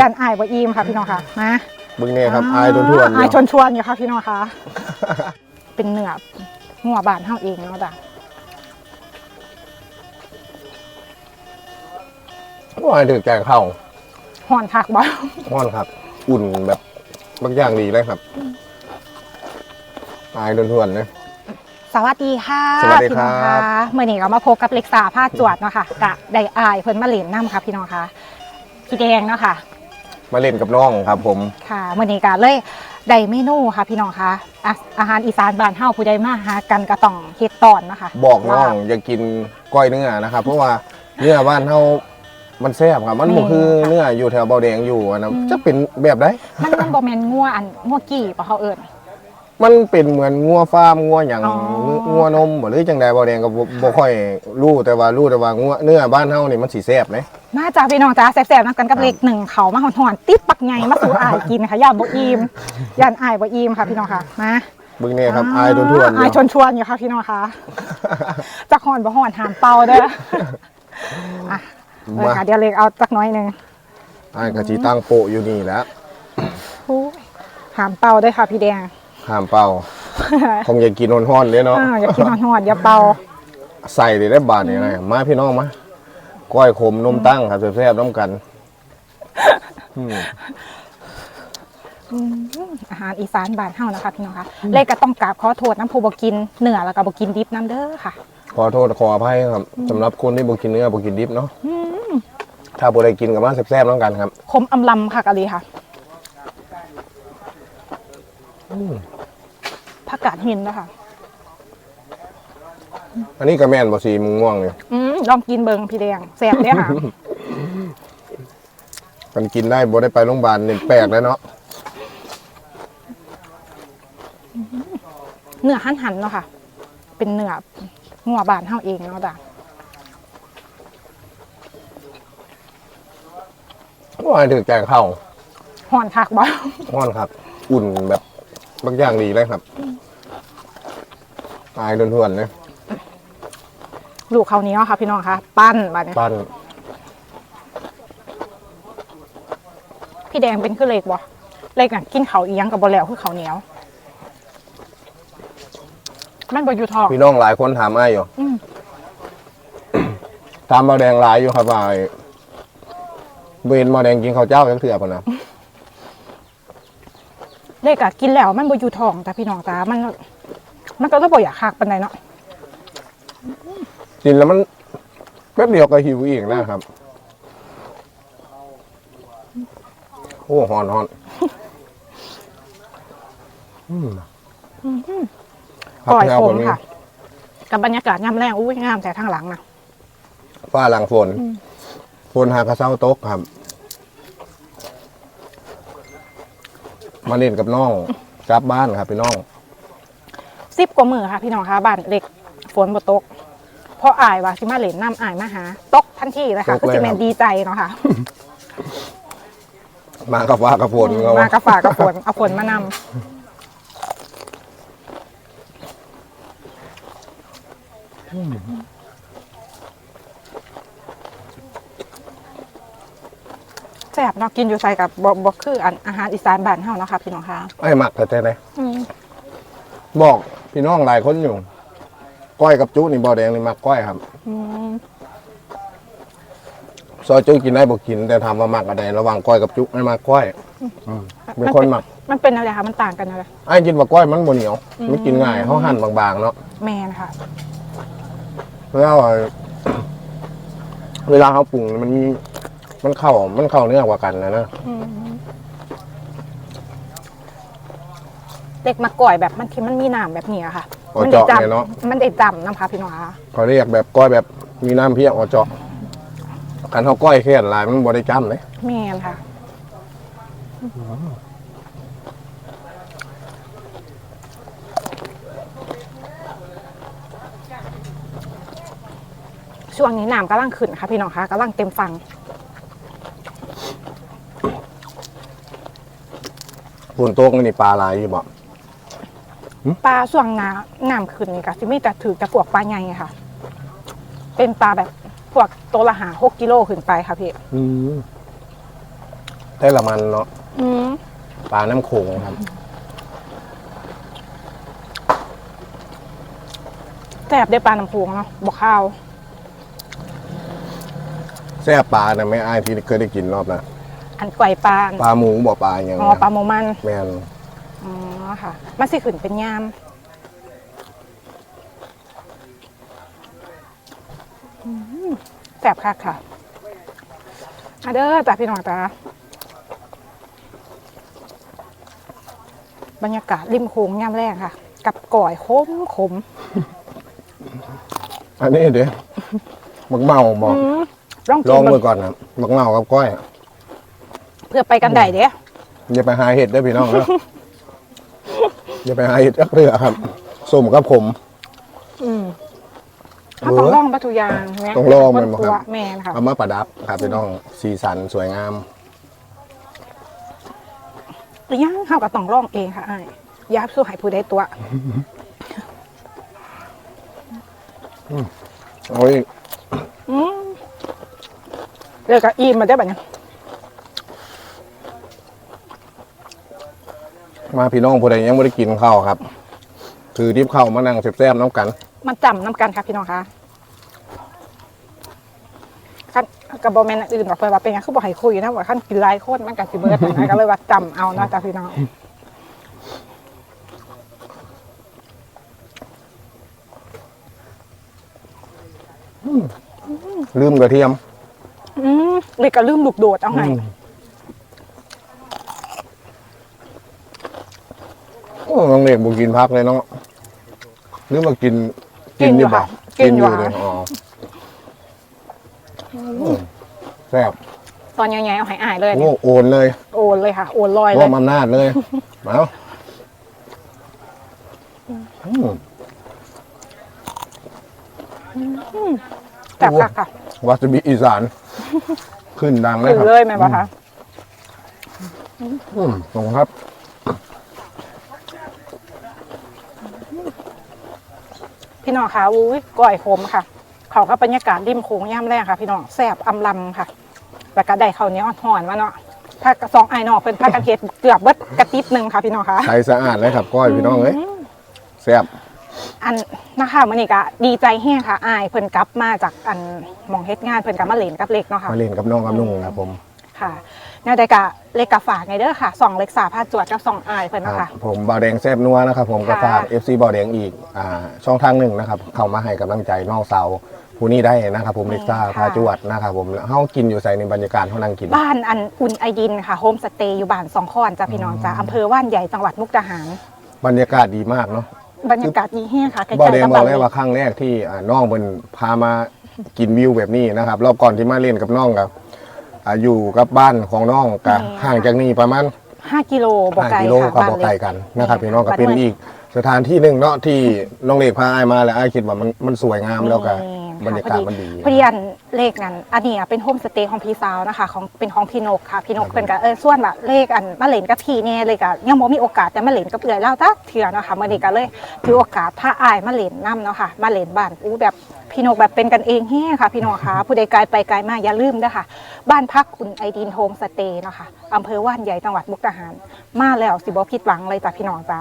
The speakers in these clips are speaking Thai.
ยันอายบ่อิ่มค่ะพี่น้องค่ะมาบึงเนี่ยครับอายทวนทวนอายชวนชวนๆอยู่ค่ะพี่น้องค่ะ เป็นเนื้องัวบ้านเฮาเองเนาะจ้ะว่าถึงแกงข้าวห่อนคักบ่ห้อนครับ อุ่นแบบบางอย่างดีเลยครับอายทวนทวนๆนะสวัสดีค่ะสวัสดีครับพี่น้องค่ะเมื่อนี้ก็มาพบกับเล็กสาผ้าจวดเนาะค่ะกะได้อายเพิ่นมาเล่นน้ำค่ะพี่น้องค่ะพี่แดงเนาะค่ะ มาเล่นกับน้องครับผม ค่ะมื่อนี้ก็เลยได้เมนูค่ะพี่น้องค่ะอะอาหารอีสานบ้านเฮาผู้ใดมาหากันก็ต้องเฮ็ดตอนนะคะบอกน้องอย่ากินก้อยเนื้อนะครับ เพราะว่าเนื้อบ้านเฮามันแซ่บครับมันบ่คือเนื้ออยู่แถวเบาแดงอยู่อะนะจะเป็นแบบไดมันมันบ่แม่นงัวอันงัวกี่บ่เขาเอิ้น มันเป็นเหมือนงัวฟาร์มงัวอย่างอ๋อ งัวนมบ่หรือจังใดเบาแดงก็บ่บ่ค่อยรู้แต่ว่ารู้แต่ว่างัวเนื้อบ้านเฮานี่มันสิแซ่บเลยมาจากพี่น้องจ้าแซ่บๆนํกันกับครับ เล็กหนึ่งเขามาหอนๆติดปักใหญ่มาสู่อายกินค่ะย่านบ่อิ่มย่านอายบ่อิ่มค่ะพี่น้องค่ะมาบึงเนี่ยครับอายทวนทวนๆอายชวนชวนๆอยู่ค่ะพี่น้องค่ะจักหอนบ่หอนหามเป่าเด้ออะเลยมาค่ะเดี๋ยวเล็กเอาจักหน้อยหนึงอายก็สิตั้งโปะอยู่นี่แหล้วอู้ยหามเป่าเด้อค่ะพี่แดง ห้ามเป่า คงอย่ากินฮ้อนๆเด้เนาะอ่าอย่ากินหอนๆอย่าเป่าใส่ได้ได้บาทนี่นะมาพี่น้องมาก้อยขมนมตั้งครับแซ่บๆน้ำกันอืมอาหารอีสานบ้านเฮานะคะพี่น้องคะเลยก็ต้องกราบขอโทษน้ำผู้บ่กินเนื้อแล้วก็บ่กินดิบน้ำเด้อค่ะ ขอโทษขออภัยครับสำหรับคนที่บ่กินเนื้อบ่กินดิบเนาะถ้าบ่ได้กินกับมาแซ่บๆน้ำกันครับคมอำลำค่ะกะลีค่ะ ผักกาดหินนะคะอันนี้ก็แม่นบ่สีมึงง่วงนี่อืมลองกินเบิงพี่แดงแซ่บเด้อค่ะกันกินได้บ่ได้ไปโรงพยาบาลนี่แปลกแล้วเนาะเนื้อหั่นหันๆเนาะค่ะ เป็นเนื้องัวบ้านเฮาเองเนาะจ้ะว่าถึงแกงข้าวห่อนคักบ่ร้อนครับ อุ่นแบบ บางอย่างดีเลยครับอายทวนๆนะลูกเขาวเหนี้ยวค่ะพี่น้องค่ะ ปั้นบัดนี้ปั้นพี่แดงเป็นคือเล็กบ่เล็กน่ะกินเขาวอีหยังกับบ่แล้วคือเขาวเหนียว มันบ่อยู่ท้อง พี่น้องหลายคนถามอ้ายอยู่อืม ถามมาแดงหลายอยู่ครับว่าไอ้เวนมาแดงกินข้าวเจ้าจังเถื่อปะนะ เล็กอะกินแล้วมันบ่อยู่ท้องแต่พี่น้องจ้ามัน มันก็เลยบ่อยากคักปานใดเนาะกินแล้วมันแป๊บเดียวก็หิวอีกนะครับ โอ้หอนหอนอืมก่อยแนวขผมมค่ะ กับบรรยากาศยามแรงอุ้ยงามแต่ทางหลังนะฟ้าหลังฝน ฝนหากระเซ้าตกครับ มาเล่นกับน้องกลับบ้านครับพี่น้องสิบกว่ามือค่ะพี่น้องค่ะบ้านเล็กฝนบ่ตกเพราะอายว่าสิมาเล่นน้ำอายมาหาตกทันทีเลยค่ะตกก็เลยสิแม่ครันบดีใจเนาะค่ะ มากับฟ้ากับฝนเขามากระฝากกับฝนเอาฝนมานำแซ่บเนาะกินอยู่ใส่กับบ่บ่คืออันอาหารอีสานบ้านเฮาเนาะค่ะพี่น้องค่ะไอ้หมักแต่แต่ไหนอืมบอกพี่น้องหลายคนอยู่ ก้อยกับจุนี่บอแดงนี่มักก้อยครับอืมซอยจุกินได้บอกกิน แต่ถามว่ามักอะไรระหว่างก้อยกับจุไม่มักก้อยอืมเป็นคนมัก มันเป็นอะไรคะมันต่างกันอะไร ไอ้กินว่าก้อยมันบนเหนียวไม่กินง่ายเขาหั่นบางๆเนาะแมนค่ะ แล้วเอาเวลาเขาปรุงมันมั นเข้ามันเข้าเนื้อกว่ากันนะนะเด็กมาก่อยแบบมันที่มันมีน้ำแบบนี้อะค่ะอ๋อมัเจาะได้เนี่ยเนาะจำมันได้จำน้ำค่ะพี่น้องค่ะเขาเรียกแบบก้อยแบบมีน้ำเพียงออเจาะกันเขาก้อยแค่ลายมันบริจำเลยแมนค่ะ ช่วงนี้น้ำกำลังขึ้นค่ะพี่น้องค่ะกำลังเต็มฟัง ฝุ่นโต๊กนี่ปลาลายอยู่บ่ปลาช่วงน้ำน้ำขึ้นนี่ก็สิมีแต่ถือจะพวกปลาใหญ่ค่ะ เป็นปลาแบบพวกตัวละหาหกกิโลขึ้นไปค่ะพี่อืมได้ละมันเนาะอืมปลาน้ำโขงครับ แซ่บได้ปลาน้ำพวงเนาะบอกข้าว แซ่บปลานะไม่อายที่เคยได้กินรอบนะ อันไก่ปลาปลาหมูบ่ปลาอย่างอ๋อปลาโมมันแมนอ๋อค่ะ มันสิขึ้นเป็นยามอืมแซ่บคักค่ะอะเด้อจ้าพี่น้องจ้าบรรยากาศริมโขงยามแรกค่ะ กับก่อยขมขมอันนี้เดี๋ยวมักเมาบอกอืมลองลกิองนมืเบิ่องก่อนนะมักเมากับก้อย เพื่อไปกันได้เด้อย่าไปหาเห็ดเด้อพี่น้องเด้ออย่าไปหาเห็ดอักเรือครับส้มกับผม อืมเขาต้องเออลองปัทุกอยางแม่ต้องลองมันบ่ครับ แม่นค่ะเอามาประดับครับพี่น้องสีสันสวยงามหรือยังเขาก็ต้องลองเองค่ะอ้ายอยาสู้ให้ผู้ใดตัวโอ้ยอืมเดี๋ยวก็อิ่มมาได้แบบนี้ มาพี่น้องผู้ใดยังไม่ได้กินข้าวครับ ถือทิพข้าวมานั่งแซ่บๆน้ำกัน มันจำน้ำกันค่ะพี่น้องคะขั้นกับบอแมนอันอื่นบอกไปว่าเป็นไงเขาบอกให้คุยนะว่าขั้นกินหลายโคตรมันกับสิเบิร์ดนะก็เลยว่าจำเอาเนาะจ้ะพี่น้องลืมกระเทียม อืมเลยก็ลืมลูกโดดเอาไง โอ้น้องเด็กบุกินพักเลยเนาะหรือมากินกินอยู่บ่ค่ะกินอยู่เลยค่ะอ๋ออืมแซ่บตอนยังไงเอาใหายอายเลยโง่โอนเลยโอนเลยค่ะ โอนลอยเลร่วย มอำนาจเลยเอาอืมแต่บคักค่ะวาซาบิอีสาน ขึ้นดังเลยคือครับ เลยไหมปะคะ อืมขอบคุณครับ พี่น้องคะอุ้ยก้อยขมค่ะ เขาก็บรรยากาศริมโขงย่ำแรกค่ะ พี่น้องแซ่บอำลำค่ะ แล้วก็ได้ข้าวเหนียวห่อนๆมาเนาะถ้ากระซองไอ้นอกเป็นผ้ากระเทียมเกือบเบิดกระติบหนึ่งค่ะพี่น้องคะใสสะอาดเลยครับก้อยพี่น้องเอ้ยแซ่บอันนะคะมันนี่ก็ดีใจแห้งค่ะอายเพิ่นกลับมาจากอันหมองเฮ็ดงานเพิ่นกลับมาเล่นกับเล็กเนาะค่ะมาเล่นกับน้องกับนุ่งครับผมค่ะ แนวใดกะเล็กกะฝากไงเด้อค่ะสองเล็กสาพาจวดกับสองอายเพิ่นคเนาะรัค่ะบผมบาวแดงแซบนัวนะครับผมก็ค่ะ ฝาก FC บาวแดงอีกอ่าช่องทางหนึ่งนะครับเข้ามาให้กำลังใจน้องสาวผู้นี้ได้นะครับผมเล็กซ่าพาจวดนะครับผมเฮากินอยู่ใส่ในบรรยากาศเฮานั่งกิน บ้านอันอุ่นไอดินค่ะโฮมสเตย์อยู่บ้านสองข้อนจ้ะพี่น้องจ้ะอำเภอว่านใหญ่จังหวัดมุกดาหารบรรยากาศดีมากเนาะ บรรยากาศดีแห้งค่ะใกล้บาวแดๆงกับบอกบ้านได้เล็กว่าครั้งแรกที่อ่าน้องเพิ่นพามากินวิวแบบนี้นะครับรอบก่อนที่มาเล่นกับน้องกับ อ่าอยู่กับบ้านของน้องกับห่างจากนี่ประมาณห้ากิโลบอกห้าไกลกิโลค่ะก็บ้านบอกไกลเล็กกันนะครับพี่น้องก็บ้านเป็นเมืองอีกสถานที่หนึ่งเนาะที่น้องเล็กพาไอ้ายมาแล้วไอ้ายคิดว่ามันมันสวยงามแล้วก็นี่บรรยากาศมันดี พอดีอันเลขนั้นอันนี้เป็นโฮมสเตย์ของพี่สาวนะคะของเป็นของพี่นกค่ะพี่นกเป็นกับเออส่วนแบบเลขอันมาเล่นกับพี่เนี่ยเลยกับยังบ่มีโอกาสแต่มาเล่นกับเอื่อยเล่าตักเถื่อเนาะค่ะเมื่อนี้ก็เลยถือโอกาสพาอายมาเล่นน้ำเนาะค่ะมาเล่นบ้านอู้แบบ พี่นกแบบเป็นกันเองแฮ่ค่ะพี่น้องค่ะผู้ใดไกลไปไกลมาอย่าลืมเด้อค่ะบ้านพักคุณไอดินโฮมสเตย์เนาะค่ะอำเภอว่านใหญ่จังหวัดมุกดาหาร มาแล้วสิบ่ผิดหวังเลยจ้ะพี่น้องจ้า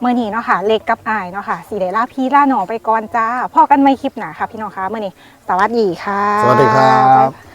เมื่อนี้เนาะค่ะเล็กกับอายเนาะค่ะสีเดล่าพี่ล่าหนองไปก่อนจ้าพ่อกันไม่คลิปหนาค่ะพี่น้องคะเมื่อนี้สวัสดีค่ะ สวัสดีครับ